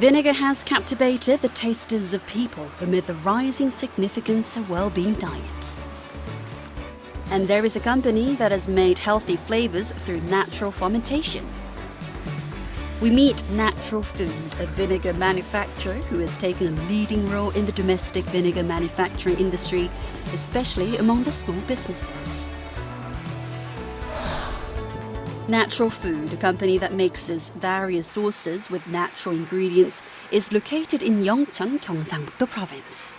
Vinegar has captivated the tasters of people amid the rising significance of well-being diet. And there is a company that has made healthy flavors through natural fermentation. We meet Natural Food, a vinegar manufacturer who has taken a leading role in the domestic vinegar manufacturing industry, especially among the small businesses. Natural Food, a company that mixes various sauces with natural ingredients, is located in Yeongcheon, Gyeongsang-do province.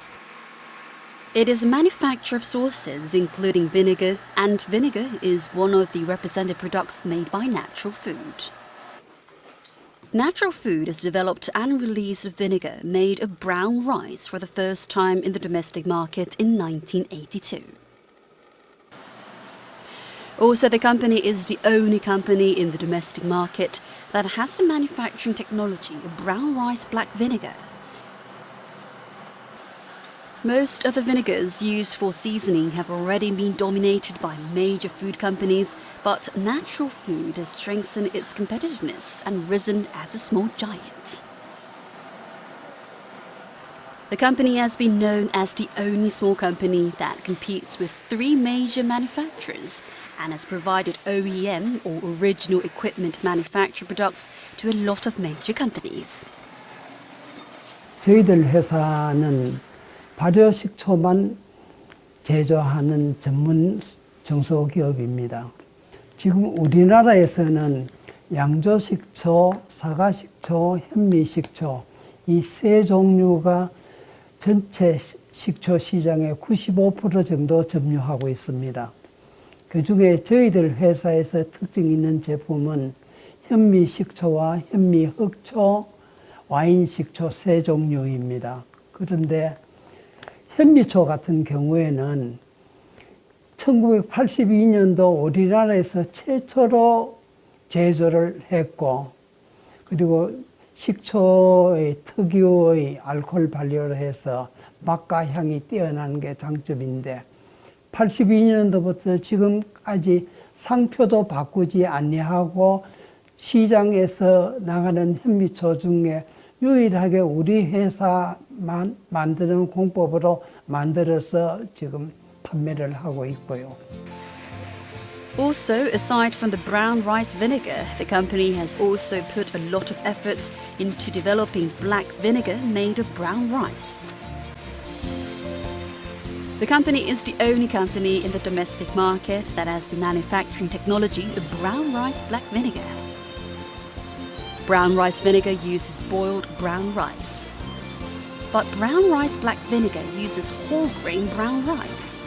It is a manufacturer of sauces, including vinegar, and vinegar is one of the represented products made by Natural Food. Natural Food has developed and released vinegar made of brown rice for the first time in the domestic market in 1982. Also, the company is the only company in the domestic market that has the manufacturing technology of brown rice black vinegar. Most of the vinegars used for seasoning have already been dominated by major food companies, but Natural Food has strengthened its competitiveness and risen as a small giant. The company has been known as the only small company that competes with three major manufacturers and has provided OEM or original equipment manufacturer products to a lot of major companies. 저희들 회사는 발효식초만 제조하는 전문 중소기업입니다. 지금 우리나라에서는 양조식초, 사과식초, 현미식초 이 세 종류가 전체 식초 시장의 95% 정도 점유하고 있습니다. 그 중에 저희들 회사에서 특징 있는 제품은 현미 식초와 현미 흑초, 와인 식초 세 종류입니다. 그런데 현미초 같은 경우에는 1982년도 우리나라에서 최초로 제조를 했고, 그리고 식초의 특유의 알코올 발효를 해서 맛과 향이 뛰어나는 게 장점인데, 82년도부터 지금까지 상표도 바꾸지 아니하고 시장에서 나가는 현미초 중에 유일하게 우리 회사만 만드는 공법으로 만들어서 지금 판매를 하고 있고요. Also, aside from the brown rice vinegar, the company has also put a lot of efforts into developing black vinegar made of brown rice. The company is the only company in the domestic market that has the manufacturing technology of brown rice black vinegar. Brown rice vinegar uses boiled brown rice. But brown rice black vinegar uses whole grain brown rice.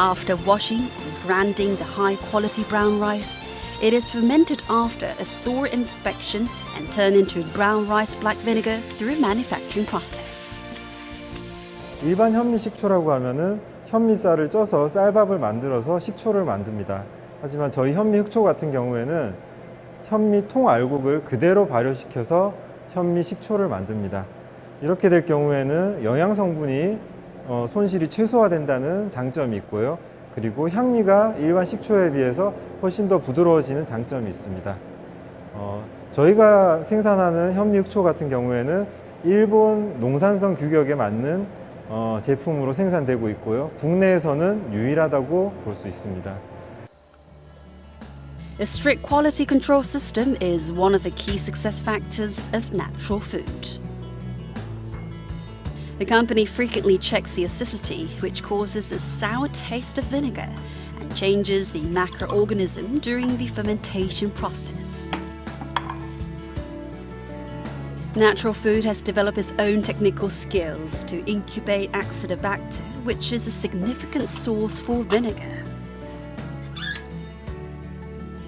After washing and grinding the high quality brown rice, it is fermented after a thorough inspection and turned into brown rice black vinegar through manufacturing process. 일반 현미 식초라고 하면은 현미쌀을 쪄서 쌀밥을 만들어서 식초를 만듭니다. 하지만 저희 현미 흑초 같은 경우에는 현미 통 알곡을 그대로 발효시켜서 현미 식초를 만듭니다. 이렇게 될 경우에는 영양 성분이 어, 손실이 최소화된다는 장점이 있고요. 그리고 향미가 일반 식초에 비해서 훨씬 더 부드러워지는 장점이 있습니다. 어, 저희가 생산하는 현미 흑초 같은 경우에는 일본 농산성 규격에 맞는 어, 제품으로 생산되고 있고요. 국내에서는 유일하다고 볼 수 있습니다. A strict quality control system is one of the key success factors of natural food. The company frequently checks the acidity, which causes a sour taste of vinegar, and changes the macroorganism during the fermentation process. Natural Food has developed its own technical skills to incubate Acidobacter, which is a significant source for vinegar.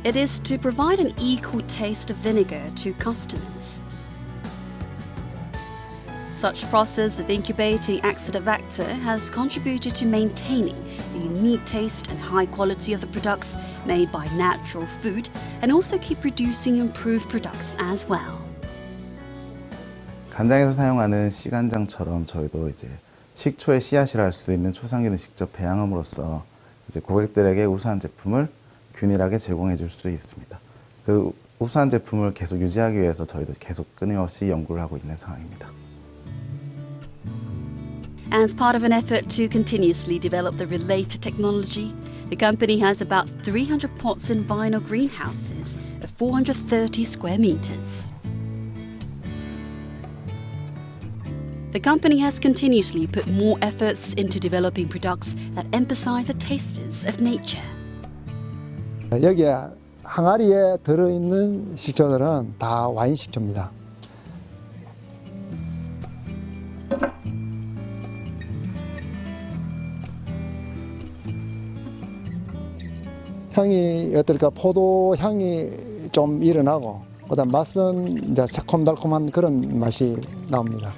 It is to provide an equal taste of vinegar to customers. Such process of incubating Acidobacter has contributed to maintaining the unique taste and high quality of the products made by Natural Food and also keep producing improved products as well. 간장에서 사용하는 씨간장처럼 저희도 이제 식초의 씨앗이라 할수 있는 초상균을 직접 배양함으로써 이제 고객들에게 우수한 제품을 균일하게 제공해 줄 수 있습니다. 그 우수한 제품을 계속 유지하기 위해서 저희도 계속 끊임없이 연구를 하고 있는 상황입니다. As part of an effort to continuously develop the related technology, the company has about 300 pots in vinyl greenhouses of 430 square meters. The company has continuously put more efforts into developing products that emphasize the tastes of nature. 여기에 항아리에 들어있는 식초들은 다 와인 식초입니다. 향이 어떨까? 포도 향이 좀 일어나고, 그다음 맛은 이제 새콤달콤한 그런 맛이 나옵니다.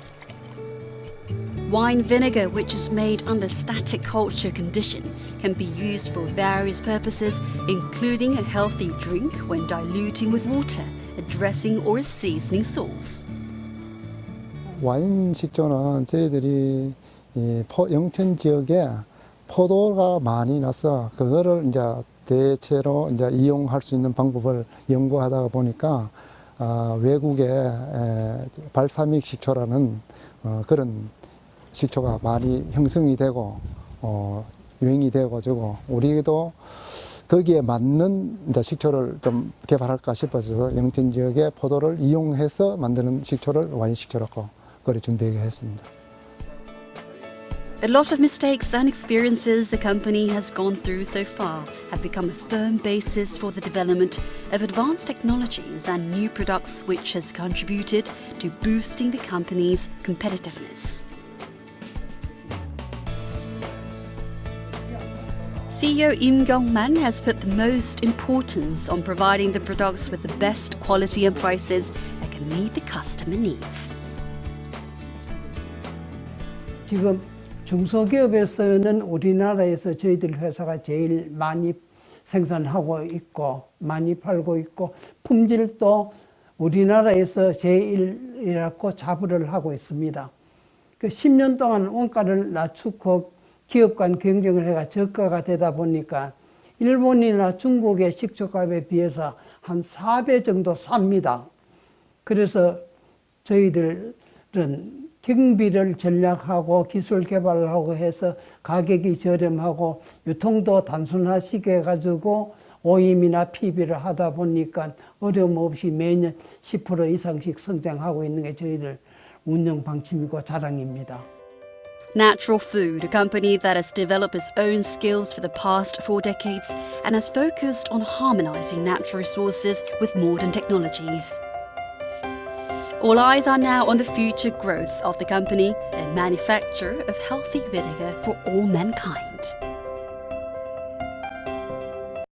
Wine vinegar, which is made under static culture condition, can be used for various purposes, including a healthy drink when diluting with water, a dressing or a seasoning sauce. 와인 식초는 저희들이 이 포, 영천 지역에 포도가 많이 나서 그거를 이제 대체로 이제 이용할 수 있는 방법을 연구하다 보니까 아, 외국에 에, 발사믹 식초라는 어, 그런 식초가 많이 형성이 되고 어, 유행이 되어가지고 우리도 거기에 맞는 이제 식초를 좀 개발할까 싶어서 영천 지역의 포도를 이용해서 만드는 식초를 와인 식초라고 그걸 준비하게 했습니다. A lot of mistakes and experiences the company has gone through so far have become a firm basis for the development of advanced technologies and new products, which has contributed to boosting the company's competitiveness. CEO Im Gong-man has put the most importance on providing the products with the best quality and prices that can meet the customer needs. 지금 중소기업에서는 우리나라에서 저희들 회사가 제일 많이 생산하고 있고 많이 팔고 있고 품질도 우리나라에서 제일이라고 자부를 하고 있습니다. 그 10년 동안 원가를 낮추고 기업 간 경쟁을 해가 저가가 되다 보니까 일본이나 중국의 식초값에 비해서 한 4배 정도 쌉니다. 그래서 저희들은 경비를 전략하고 기술 개발을 하고 해서 가격이 저렴하고 유통도 단순화시켜 가지고 OEM이나 PB를 하다 보니까 어려움 없이 매년 10% 이상씩 성장하고 있는 게 저희들 운영 방침이고 자랑입니다. Natural Food, a company that has developed its own skills for the past four decades and has focused on harmonizing natural resources with modern technologies. All eyes are now on the future growth of the company and manufacture of healthy vinegar for all mankind.